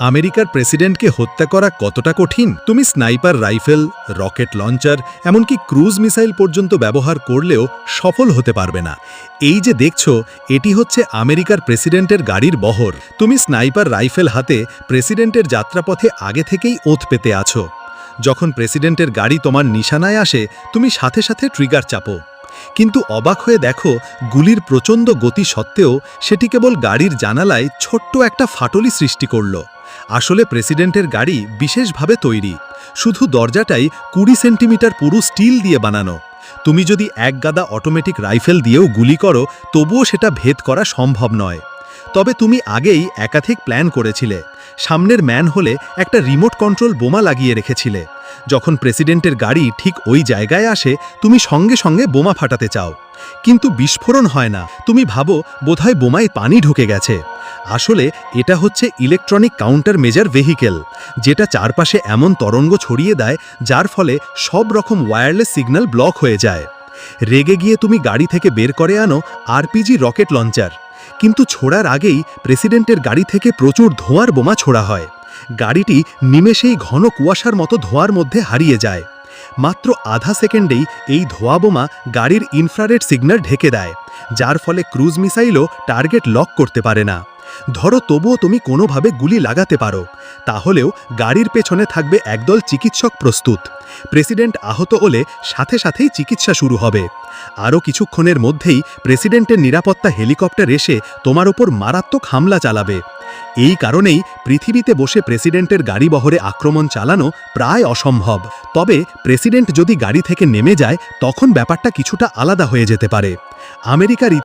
আমেরিকার প্রেসিডেন্টকে হত্যা করা কতটা কঠিন? তুমি স্নাইপার রাইফেল, রকেট লঞ্চার, এমনকি ক্রুজ মিসাইল পর্যন্ত ব্যবহার করলেও সফল হতে পারবে না। এই যে দেখছ, এটি হচ্ছে আমেরিকার প্রেসিডেন্টের গাড়ির বহর। তুমি স্নাইপার রাইফেল হাতে প্রেসিডেন্টের যাত্রাপথে আগে থেকেই ওত পেতে আছো। যখন প্রেসিডেন্টের গাড়ি তোমার নিশানায় আসে, তুমি সাথে সাথে ট্রিগার চাপো। কিন্তু অবাক হয়ে দেখো গুলির প্রচণ্ড গতি সত্ত্বেও সেটি কেবল গাড়ির জানালায় ছোট্ট একটা ফাটলি সৃষ্টি করল। আসলে প্রেসিডেন্টের গাড়ি বিশেষভাবে তৈরি। শুধু দরজাটাই কুড়ি সেন্টিমিটার পুরু স্টিল দিয়ে বানানো। তুমি যদি এক গাদা অটোমেটিক রাইফেল দিয়েও গুলি করো, তবুও সেটা ভেদ করা সম্ভব নয়। তবে তুমি আগেই একাধিক প্ল্যান করেছিলে। সামনের ম্যান হলে একটা রিমোট কন্ট্রোল বোমা লাগিয়ে রেখেছিলে। যখন প্রেসিডেন্টের গাড়ি ঠিক ওই জায়গায় আসে, তুমি সঙ্গে সঙ্গে বোমা ফাটাতে চাও। কিন্তু বিস্ফোরণ হয় না। তুমি ভাবো, বোধহয় বোমায় পানি ঢুকে গেছে। আসলে এটা হচ্ছে ইলেকট্রনিক কাউন্টার মেজার ভেহিকেল, যেটা চারপাশে এমন তরঙ্গ ছড়িয়ে দেয়, যার ফলে সব রকম ওয়্যারলেস সিগন্যাল ব্লক হয়ে যায়। রেগে গিয়ে তুমি গাড়ি থেকে বের করে আনো আরপিজি রকেট লঞ্চার। কিন্তু ছোড়ার আগেই প্রেসিডেন্টের গাড়ি থেকে প্রচুর ধোঁয়ার বোমা ছোড়া হয়। গাড়িটি নিমেষেই ঘন কুয়াশার মতো ধোঁয়ার মধ্যে হারিয়ে যায়। মাত্র আধা সেকেন্ডেই এই ধোঁয়া বোমা গাড়ির ইনফ্রারেড সিগন্যাল ঢেকে দেয়, যার ফলে ক্রুজ মিসাইলও টার্গেট লক করতে পারে না। ধরো তবুও তুমি কোনোভাবে গুলি লাগাতে পারো, তাহলেও গাড়ির পেছনে থাকবে একদল চিকিৎসক প্রস্তুত। প্রেসিডেন্ট আহত হলে সাথে সাথেই চিকিৎসা শুরু হবে। আরও কিছুক্ষণের মধ্যেই প্রেসিডেন্টের নিরাপত্তা হেলিকপ্টার এসে তোমার ওপর মারাত্মক হামলা চালাবে। এই কারণেই পৃথিবীতে বসে প্রেসিডেন্টের গাড়ি বহরে আক্রমণ চালানো প্রায় অসম্ভব। তবে প্রেসিডেন্ট যদি গাড়ি থেকে নেমে যায়, তখন ব্যাপারটা কিছুটা আলাদা হয়ে যেতে পারে। আমেরিকার